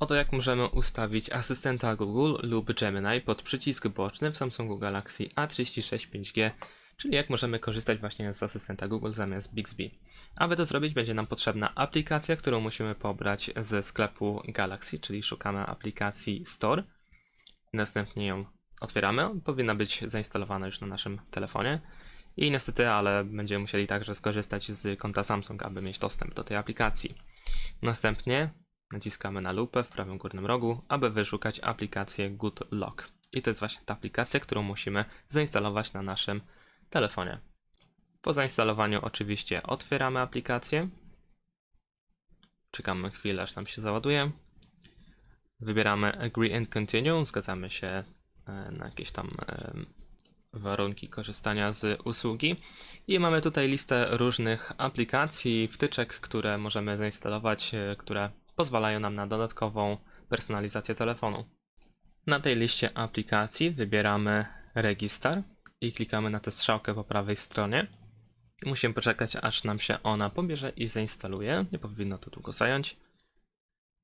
Oto jak możemy ustawić asystenta Google lub Gemini pod przycisk boczny w Samsungu Galaxy A36 5G, czyli jak możemy korzystać właśnie z asystenta Google zamiast Bixby. Aby to zrobić będzie nam potrzebna aplikacja, którą musimy pobrać ze sklepu Galaxy, czyli szukamy aplikacji Store. Następnie ją otwieramy, powinna być zainstalowana już na naszym telefonie. I niestety, ale będziemy musieli także skorzystać z konta Samsung, aby mieć dostęp do tej aplikacji. Następnie naciskamy na lupę w prawym górnym rogu, aby wyszukać aplikację Good Lock. I to jest właśnie ta aplikacja, którą musimy zainstalować na naszym telefonie. Po zainstalowaniu oczywiście otwieramy aplikację. Czekamy chwilę, aż nam się załaduje. Wybieramy Agree and Continue, zgadzamy się e, na jakieś tam e, warunki korzystania z usługi. I mamy tutaj listę różnych aplikacji, wtyczek, które możemy zainstalować, e, które pozwalają nam na dodatkową personalizację telefonu. Na tej liście aplikacji wybieramy Register i klikamy na tę strzałkę po prawej stronie. Musimy poczekać, aż nam się ona pobierze i zainstaluje. Nie powinno to długo zająć.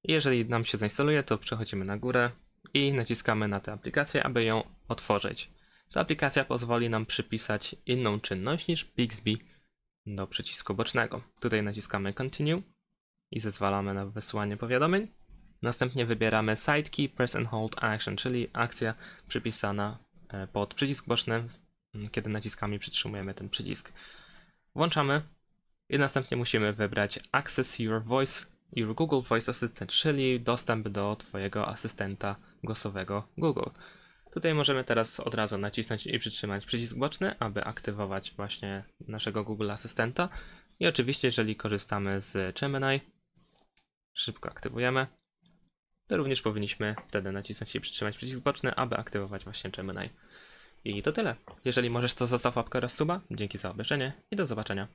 Jeżeli nam się zainstaluje, to przechodzimy na górę i naciskamy na tę aplikację, aby ją otworzyć. Ta aplikacja pozwoli nam przypisać inną czynność niż Bixby do przycisku bocznego. Tutaj naciskamy Continue i zezwalamy na wysyłanie powiadomień. Następnie wybieramy Sidekiey Press and Hold Action, czyli akcja przypisana e, pod przycisk boczny, kiedy naciskami przytrzymujemy ten przycisk. Włączamy i następnie musimy wybrać Access Your Voice, Your Google Voice Assistant, czyli dostęp do Twojego asystenta głosowego Google. Tutaj możemy teraz od razu nacisnąć i przytrzymać przycisk boczny, aby aktywować właśnie naszego Google Asystenta. I oczywiście, jeżeli korzystamy z Gemini, szybko aktywujemy, to również powinniśmy wtedy nacisnąć i przytrzymać przycisk boczny, aby aktywować właśnie Gemini. I to tyle. Jeżeli możesz, to zostaw łapkę oraz suba. Dzięki za obejrzenie i do zobaczenia.